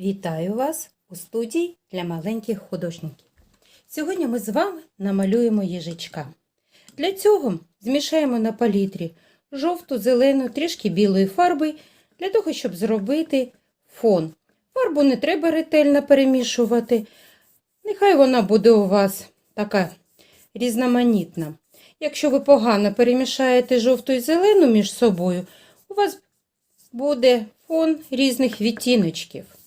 Вітаю вас у студії для маленьких художників. Сьогодні ми з вами намалюємо їжачка. Для цього змішаємо на палітрі жовту, зелену, трішки білої фарби для того, щоб зробити фон. Фарбу не треба ретельно перемішувати. Нехай вона буде у вас така різноманітна. Якщо ви погано перемішаєте жовту і зелену між собою, у вас буде фон різних відтіночків.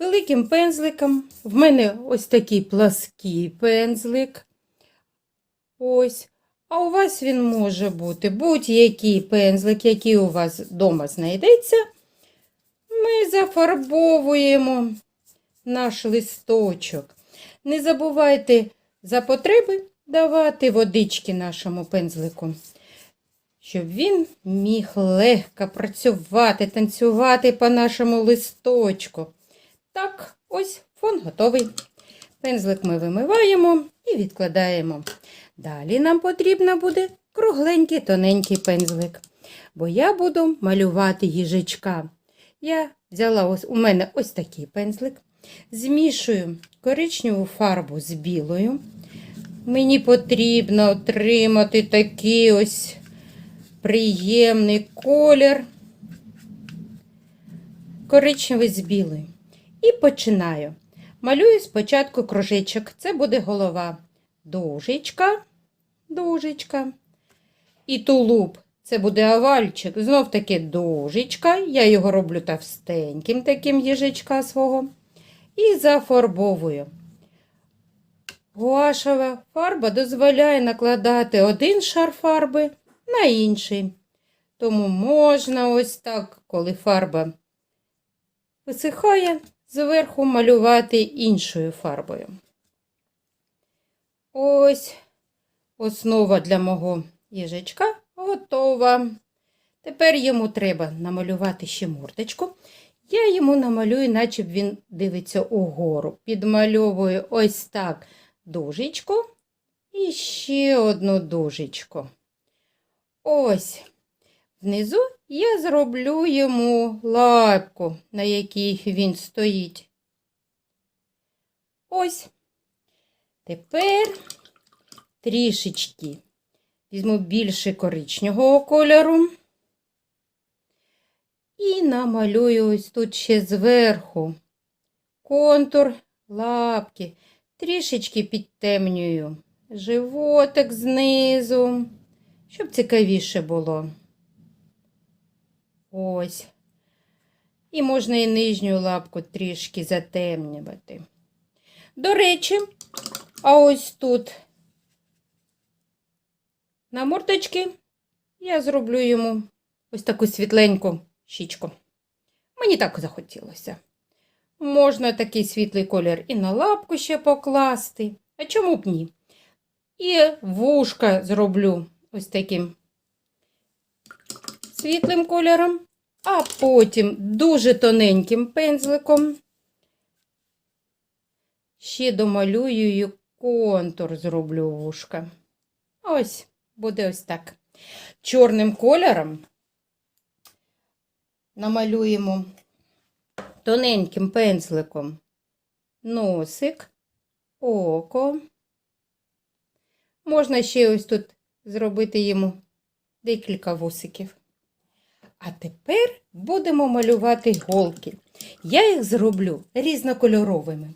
Великим пензликом. В мене ось такий плаский пензлик. Ось. А у вас він може бути будь-який пензлик, який у вас вдома знайдеться. Ми зафарбовуємо наш листочок. Не забувайте за потреби давати водички нашому пензлику, щоб він міг легко працювати, танцювати по нашому листочку. Так, ось фон готовий. Пензлик ми вимиваємо і відкладаємо. Далі нам потрібно буде кругленький тоненький пензлик, бо я буду малювати їжачка. Я взяла ось у мене ось такий пензлик, змішую коричневу фарбу з білою. Мені потрібно отримати такий ось приємний колір, коричневий з білою. І починаю. Малюю спочатку кружечок. Це буде голова. Дужечка, дужечка. І тулуб. Це буде овальчик. Знов таки дужечка. Я його роблю товстеньким, таким їжачка свого. І зафарбовую. Гуашева фарба дозволяє накладати один шар фарби на інший. Тому можна ось так, коли фарба висихає, зверху малювати іншою фарбою. Ось основа для мого їжачка готова. Тепер йому треба намалювати ще мордочку. Я йому намалюю, наче він дивиться угору. Підмальовую ось так дужечку і ще одну дужечку. Ось. Внизу я зроблю йому лапку, на якій він стоїть. Ось. Тепер трішечки візьму більше коричневого кольору. І намалюю ось тут ще зверху контур лапки. Трішечки підтемнюю животик знизу, щоб цікавіше було. Ось. І можна і нижню лапку трішки затемнювати. До речі, а ось тут на мордочки я зроблю йому ось таку світленьку щічку. Мені так захотілося. Можна такий світлий колір і на лапку ще покласти. А чому б ні? І вушка зроблю ось таким світлим кольором, а потім дуже тоненьким пензликом ще домалюю і контур зроблю вушка. Ось, буде ось так. Чорним кольором намалюємо тоненьким пензликом носик, око. Можна ще ось тут зробити йому декілька вусиків. А тепер будемо малювати голки. Я їх зроблю різнокольоровими.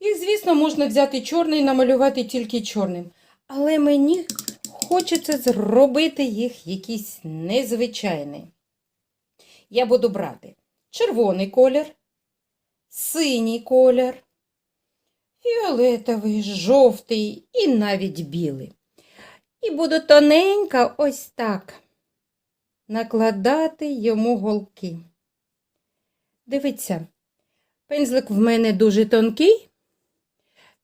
Їх, звісно, можна взяти чорний і намалювати тільки чорним. Але мені хочеться зробити їх якийсь незвичайний. Я буду брати червоний колір, синій колір, фіолетовий, жовтий і навіть білий. І буду тоненько ось так накладати йому голки. Дивіться, пензлик в мене дуже тонкий,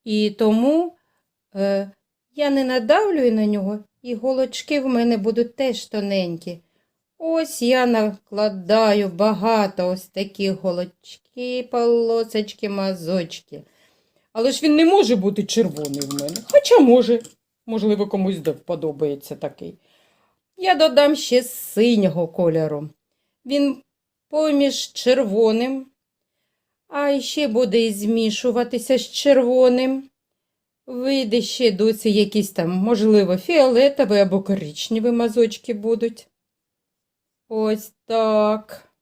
і тому е, я не надавлюю на нього, і голочки в мене будуть теж тоненькі. Ось я накладаю багато ось такі голочки, полосочки, мазочки. Але ж він не може бути червоний в мене. Хоча може, можливо, комусь подобається такий. Я додам ще синього кольору. Він поміж червоним, А ще буде змішуватися з червоним. Вийде ще досі якісь там, можливо, фіолетові або коричневі мазочки будуть. Ось так.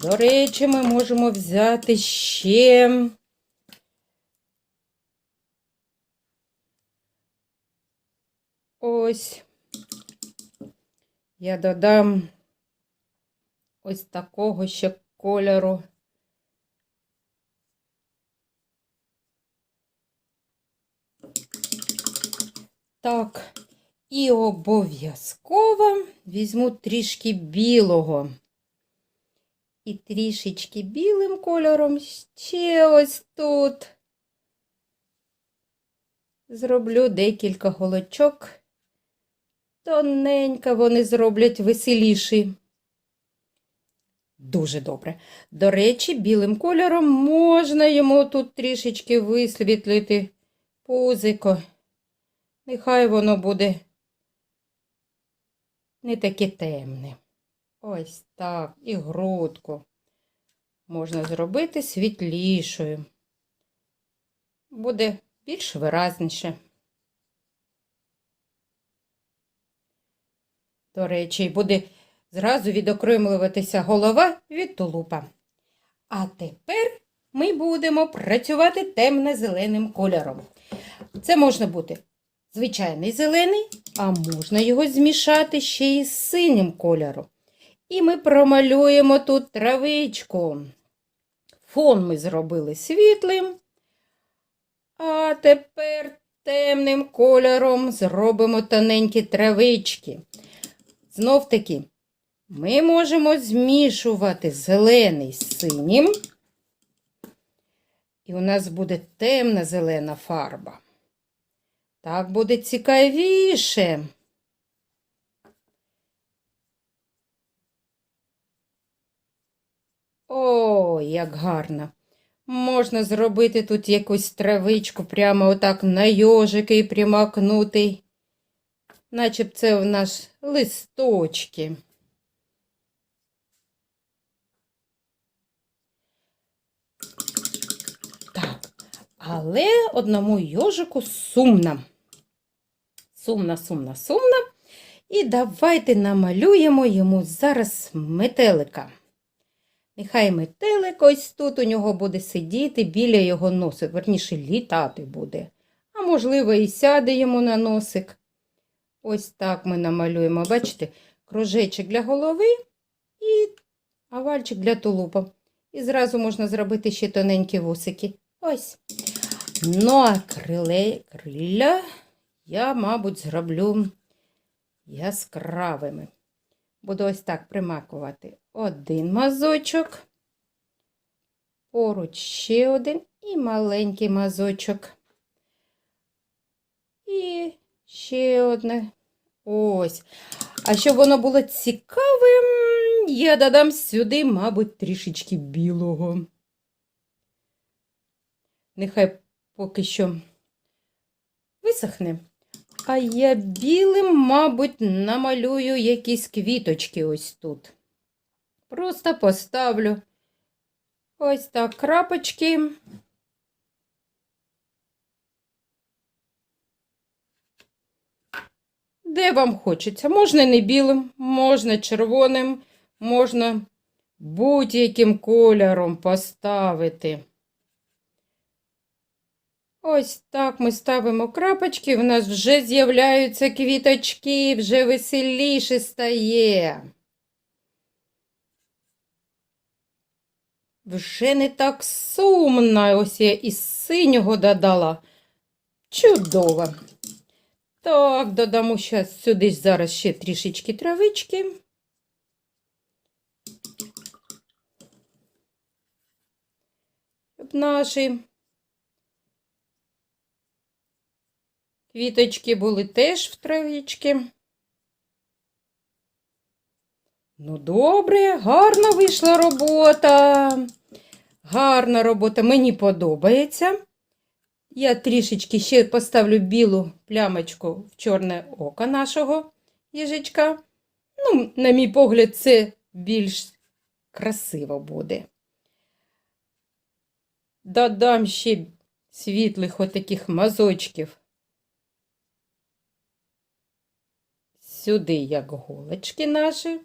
До речі, ми можемо взяти ще ось. Я додам ось такого ще кольору. Так, і обов'язково візьму трішки білого. І трішечки білим кольором ще ось тут. Зроблю декілька голочок. Тоненько вони зроблять веселіші. Дуже добре. До речі, білим кольором можна йому тут трішечки висвітлити пузико. Нехай воно буде не таке темне. Ось так. І грудку можна зробити світлішою. Буде більш виразніше. До речі, буде зразу відокремлюватися голова від тулупа. А тепер ми будемо працювати темно-зеленим кольором. Це можна бути звичайний зелений, а можна його змішати ще й з синім кольором. І ми промалюємо тут травичку. Фон ми зробили світлим. А тепер темним кольором зробимо тоненькі травички. Знов таки, ми можемо змішувати зелений з синім. І у нас буде темна зелена фарба. Так буде цікавіше. О, як гарно. Можна зробити тут якусь травичку прямо отак на йожики примакнути. Наче б це в нас листочки. Так, але одному йожику сумно. Сумно, сумно, сумно. І давайте намалюємо йому зараз метелика. Нехай метелик ось тут у нього буде сидіти біля його носу, верніше літати буде. А можливо, і сяде йому на носик. Ось так ми намалюємо, бачите, кружечок для голови і овальчик для тулупа. І зразу можна зробити ще тоненькі вусики. Ось. Ну, а криле, крилля я, мабуть, зроблю яскравими. Буду ось так примакувати один мазочок, поруч ще один і маленький мазочок. І ще одне. Ось. А щоб воно було цікавим, я додам сюди, мабуть, трішечки білого. Нехай поки що висохне. А я білим, мабуть, намалюю якісь квіточки ось тут. Просто поставлю ось так крапочки. Де вам хочеться? Можна не білим, можна червоним, можна будь-яким кольором поставити. Ось так ми ставимо крапочки, в нас вже з'являються квіточки, вже веселіше стає. Вже не так сумно, ось я із синього додала. Чудово. Так, додамо зараз сюди зараз ще трішечки травички. Щоб наші Квіточки були теж в травічки. Ну, добре, гарна вийшла робота. Гарна робота, мені подобається. Я трішечки ще поставлю білу плямочку в чорне око нашого їжачка. Ну, на мій погляд, це більш красиво буде. Додам ще світлих отаких мазочків. Сюди, як голочки наші.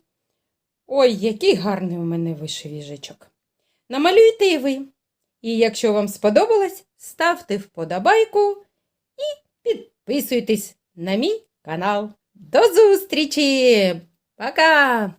Ой, який гарний у мене вийшов їжачок. Намалюйте і ви. І якщо вам сподобалось, ставте вподобайку і підписуйтесь на мій канал. До зустрічі! Пока!